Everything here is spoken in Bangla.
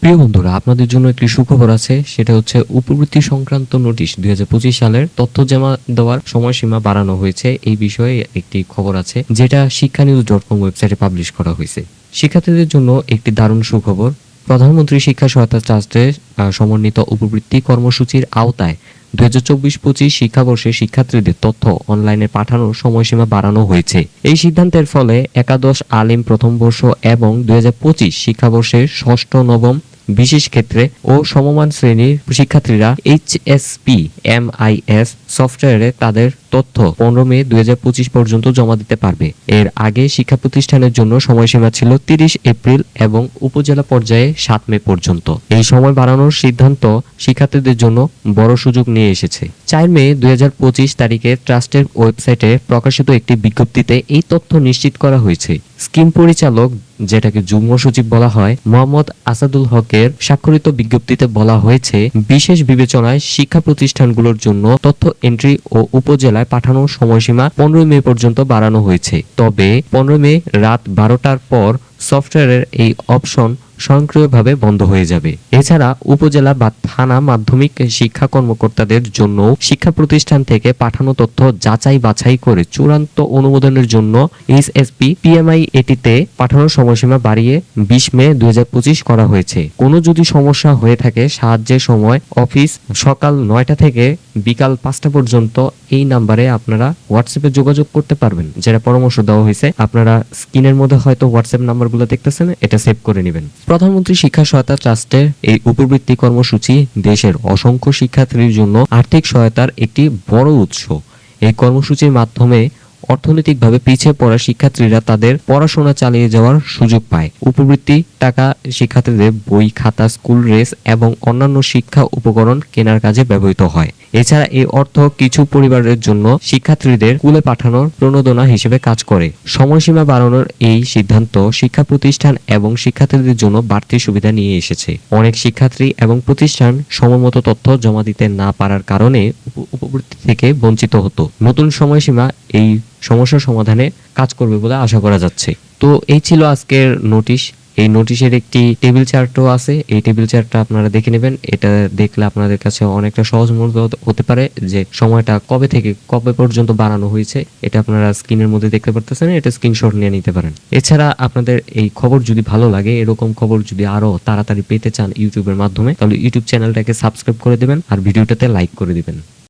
প্রিয় বন্ধুরা, আপনাদের জন্য একটি সুখবর আছে। সেটা হচ্ছে, উপবৃত্তি সংক্রান্ত নোটিশ দুই সালের তথ্য জমা দেওয়ার সময়সীমা বাড়ানো হয়েছে। এই বিষয়ে একটি খবর আছে, যেটা শিক্ষা নিউজ ডট কম ওয়েবসাইটে পাবলিশ করা হয়েছে। শিক্ষার্থীদের জন্য একটি দারুণ সুখবর। প্রধানমন্ত্রী শিক্ষা সহায়তা ট্রাস্টের সমন্বিত উপবৃত্তি কর্মসূচির আওতায় দুই হাজার চব্বিশ পঁচিশ শিক্ষাবর্ষে শিক্ষার্থীদের তথ্য অনলাইনে পাঠানোর সময়সীমা বাড়ানো হয়েছে। এই সিদ্ধান্তের ফলে একাদশ আলিম প্রথম বর্ষ এবং দুই হাজার পঁচিশ শিক্ষাবর্ষের ষষ্ঠ, নবম বিশেষ ক্ষেত্রে ও সমমান শ্রেণির শিক্ষার্থীরা এইচএসপি, এমআইএস সফটওয়্যারে তাদের তথ্য পনেরো মে দুই হাজার পঁচিশ পর্যন্ত জমা দিতে পারবে। এর আগে শিক্ষা প্রতিষ্ঠানের জন্য সময়সীমা ছিল তিরিশ এপ্রিল এবং উপজেলা পর্যায়ে সাত মে পর্যন্ত। এই সময় বাড়ানোর সিদ্ধান্ত শিক্ষার্থীদের জন্য বড় সুযোগ নিয়ে এসেছে। চার মে দুই তারিখে ট্রাস্টের ওয়েবসাইটে প্রকাশিত একটি বিজ্ঞপ্তিতে এই তথ্য নিশ্চিত করা হয়েছে। স্কিম পরিচালক, যেটাকে যুগ্ম সচিব বলা হয়, মোহাম্মদ আসাদুল হকের স্বাক্ষরিত বিজ্ঞপ্তিতে বলা হয়েছে, বিশেষ বিবেচনায় শিক্ষা প্রতিষ্ঠানগুলোর জন্য তথ্য এন্ট্রি ও উপজেলায় পাঠানোর সময়সীমা পনেরোই মে পর্যন্ত বাড়ানো হয়েছে। তবে পনেরো মে রাত বারোটার পর সফটওয়্যারের এই অপশন স্বয়ংক্রিয়ভাবে বন্ধ হয়ে যাবে। এছাড়া উপজেলা বা থানা মাধ্যমিক শিক্ষা কর্মকর্তাদের জন্য শিক্ষা প্রতিষ্ঠান থেকে পাঠানো তথ্য যাচাই বাছাই করে চূড়ান্ত অনুমোদনের জন্য এইচএসপি পিএমআই এটিতে পাঠানোর সময়সীমা বাড়িয়ে বিশ মে দুই হাজার পঁচিশ করা হয়েছে। কোনো যদি সমস্যা হয়ে থাকে সাহায্যের সময় অফিস সকাল নয়টা থেকে বিকাল পাঁচটা পর্যন্ত এই নাম্বারে আপনারা হোয়াটসঅ্যাপে যোগাযোগ করতে পারবেন। যেটা পরামর্শ দেওয়া হয়েছে, আপনারা স্ক্রিনের মধ্যে হয়তো হোয়াটসঅ্যাপ নাম্বারগুলো দেখতেছেন, এটা সেভ করে নেবেন। প্রধানমন্ত্রী শিক্ষা সহায়তা ট্রাস্টের এই উপবৃত্তি কর্মসূচি দেশের অসংখ্য শিক্ষার্থীর জন্য আর্থিক সহায়তার একটি বড় উৎস। এই কর্মসূচির মাধ্যমে অর্থনৈতিকভাবে পিছিয়ে পড়া শিক্ষার্থীরা তাদের পড়াশোনা চালিয়ে যাওয়ার সুযোগ পায়। উপবৃত্তি, টাকা, শিক্ষার্থীদের বই, খাতা, স্কুল ড্রেস এবং অন্যান্য শিক্ষা উপকরণ কেনার কাজে ব্যবহৃত হয়। এছাড়া এই অর্থ কিছু পরিবারের জন্য শিক্ষার্থীদের স্কুলে পাঠানোর প্রণোদনা হিসেবে কাজ করে। সময়সীমা বাড়ানোর এই সিদ্ধান্ত শিক্ষা প্রতিষ্ঠান এবং শিক্ষার্থীদের জন্য বাড়তি সুবিধা নিয়ে এসেছে। অনেক শিক্ষার্থী এবং প্রতিষ্ঠান সময়মতো তথ্য জমা দিতে না পারার কারণে উপবৃত্তি থেকে বঞ্চিত হতো। নতুন সময়সীমা এই সমস্যা সমাধানে কাজ করবে বলে আশা করা যাচ্ছে। তো এই ছিল আজকের নোটিশ। এই নোটিশের একটি টেবিল চার্টও আছে। এই টেবিল চার্টটা আপনারা দেখে নেবেন। এটা দেখলে আপনাদের কাছে অনেকটা সহজ মনে হতে- পারে যে সময়টা কবে থেকে কবে পর্যন্ত বাড়ানো হয়েছে, এটা আপনারা স্ক্রিনের মধ্যে দেখতে পারতেছেন। এটা স্ক্রিনশট নিয়ে নিতে পারেন। এছাড়া আপনাদের এই খবর যদি ভালো লাগে, এরকম খবর যদি আরও তাড়াতাড়ি পেতে চান ইউটিউবের মাধ্যমে, তাহলে ইউটিউব চ্যানেলটাকে সাবস্ক্রাইব করে দিবেন আর ভিডিওটাতে লাইক করে দিবেন।